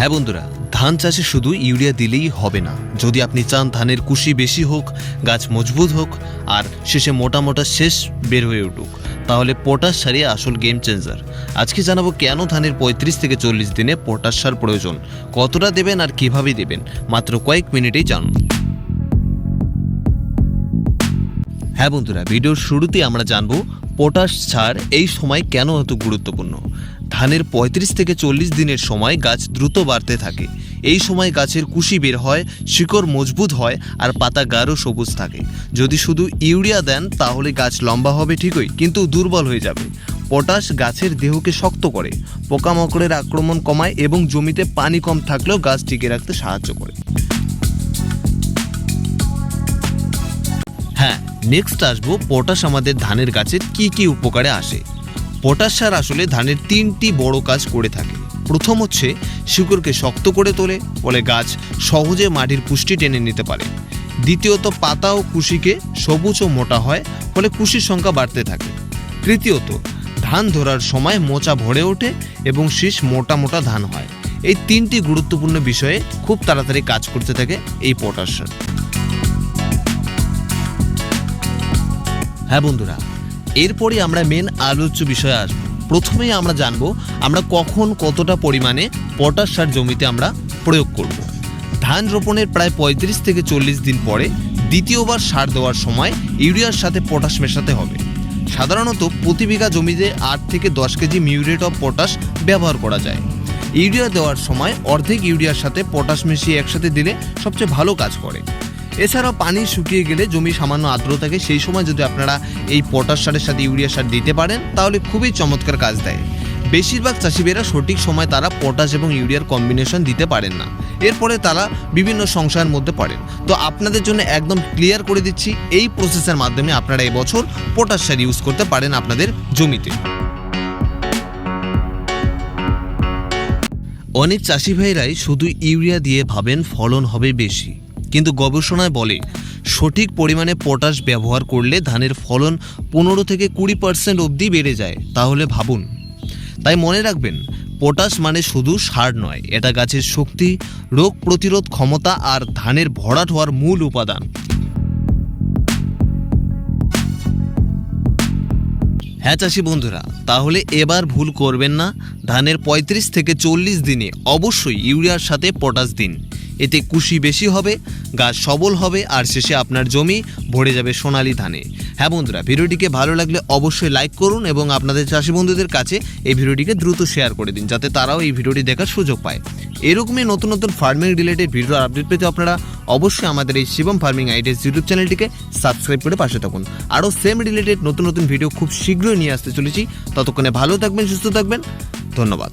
হ্যাঁ বন্ধুরা, ধান চাষে শুধু ইউরিয়া দিলেই হবে না। যদি আপনি চান ধানের কুশি বেশি হোক, গাছ মজবুত হোক, আর শেষে মোটা মোটা শেষ বের হয়ে উঠুক, তাহলে পটাশ সারই আসল গেম চেঞ্জার আজকে জানাব কেন ধানের পঁয়ত্রিশ থেকে চল্লিশ দিনে পটাশ সার প্রয়োজন, কতটা দেবেন আর কীভাবে দেবেন, মাত্র কয়েক মিনিটেই জানুন। হ্যাঁ বন্ধুরা, ভিডিওর শুরুতে আমরা জানব পটাশ সার এই সময় কেন এত গুরুত্বপূর্ণ। ধানের পঁয়ত্রিশ থেকে চল্লিশ দিনের সময় গাছ দ্রুত বাড়তে থাকে। এই সময় গাছের কুশি বের হয়, শিকড় মজবুত হয় আর পাতা গাঢ় সবুজ থাকে। যদি শুধু ইউরিয়া দেন, তাহলে গাছ লম্বা হবে ঠিকই, কিন্তু দুর্বল হয়ে যাবে। পটাশ গাছের দেহকে শক্ত করে, পোকামাকড়ের আক্রমণ কমায় এবং জমিতে পানি কম থাকলেও গাছ টিকে রাখতে সাহায্য করে। হ্যাঁ নেক্সট আসব পটাশ আমাদের ধানের গাছের কি কি উপকারে আসে। পটাশ সার আসলে ধানের তিনটি বড় কাজ করে থাকে। প্রথম হচ্ছে শিকড়কে শক্ত করে তোলে, ফলে গাছ সহজে মাটির পুষ্টি টেনে নিতে পারে। দ্বিতীয়ত পাতা ও কুশিকে সবুজ ও মোটা হয়, ফলে কুশির সংখ্যা বাড়তে থাকে। তৃতীয়ত, ধান ধরার সময় মোচা ভরে ওঠে এবং শীষ মোটা মোটা ধান হয়। এই তিনটি গুরুত্বপূর্ণ বিষয়ে খুব তাড়াতাড়ি কাজ করতে থাকে এই পটাশ সার। হ্যাঁ বন্ধুরা এরপরে আমরা মেন আলোচ্য বিষয়ে আসব প্রথমেই আমরা জানব আমরা কখন কতটা পরিমাণে পটাশ সার জমিতে আমরা প্রয়োগ করব। ধান রোপণের প্রায় পঁয়ত্রিশ থেকে চল্লিশ দিন পরে দ্বিতীয়বার সার দেওয়ার সময় ইউরিয়ার সাথে পটাশ মেশাতে হবে। সাধারণত প্রতি বিঘা জমিতে আট থেকে দশ কেজি মিউরেট অফ পটাশ ব্যবহার করা যায়। ইউরিয়া দেওয়ার সময় অর্ধেক ইউরিয়ার সাথে পটাশ মিশিয়ে একসাথে দিলে সবচেয়ে ভালো কাজ করে। এছাড়াও পানি শুকিয়ে গেলে জমি সামান্য আর্দ্র থাকে সেই সময় যদি আপনারা এই পটাশ সারের সাথে ইউরিয়া সার দিতে পারেন, তাহলে খুবই চমৎকার কাজ দেয়। বেশিরভাগ চাষিবেরা সঠিক সময় তারা পটাশ এবং ইউরিয়ার কম্বিনেশন দিতে পারেন না। এরপরে তারা বিভিন্ন সংশয়ের মধ্যে পড়েন। তো আপনাদের জন্য একদম ক্লিয়ার করে দিচ্ছি, এই প্রসেসের মাধ্যমে আপনারা এবছর পটাশ সার ইউজ করতে পারেন আপনাদের জমিতে। অনেক চাষি ভাইরাই শুধু ইউরিয়া দিয়ে ভাবেন ফলন হবে বেশি। কিন্তু গবেষণায় বলে, সঠিক পরিমাণে পটাশ ব্যবহার করলে ধানের ফলন পনেরো থেকে কুড়ি পার্সেন্ট অবধি বেড়ে যায়, তাহলে ভাবুন। তাই মনে রাখবেন, পটাশ মানে শুধু সার নয়, এটা গাছের শক্তি, রোগ প্রতিরোধ ক্ষমতা আর ধানের ভরাট হওয়ার মূল উপাদান। হ্যাঁ চাষি বন্ধুরা, তাহলে এবার ভুল করবেন না। ধানের ৩৫ থেকে চল্লিশ দিনে অবশ্যই ইউরিয়ার সাথে পটাশ দিন। এতে কুশি বেশি হবে, গাছ সবল হবে, আর শেষে আপনার জমি ভরে যাবে সোনালি ধানে। হ্যাঁ বন্ধুরা, ভিডিওটিকে ভালো লাগলে অবশ্যই লাইক করুন এবং আপনাদের চাষি বন্ধুদের কাছে এই ভিডিওটিকে দ্রুত শেয়ার করে দিন, যাতে তারাও এই ভিডিওটি দেখার সুযোগ পায়। এরকমই নতুন নতুন ফার্মিং রিলেটেড ভিডিও আপডেট পেতে আপনারা অবশ্যই আমাদের এই শিবম ফার্মিং আইডিয়াস ইউটিউব চ্যানেলটিকে সাবস্ক্রাইব করে পাশে থাকুন। আরও সেম রিলেটেড নতুন নতুন ভিডিও খুব শীঘ্রই নিয়ে আসতে চলেছি। ততক্ষণে ভালো থাকবেন, সুস্থ থাকবেন। ধন্যবাদ।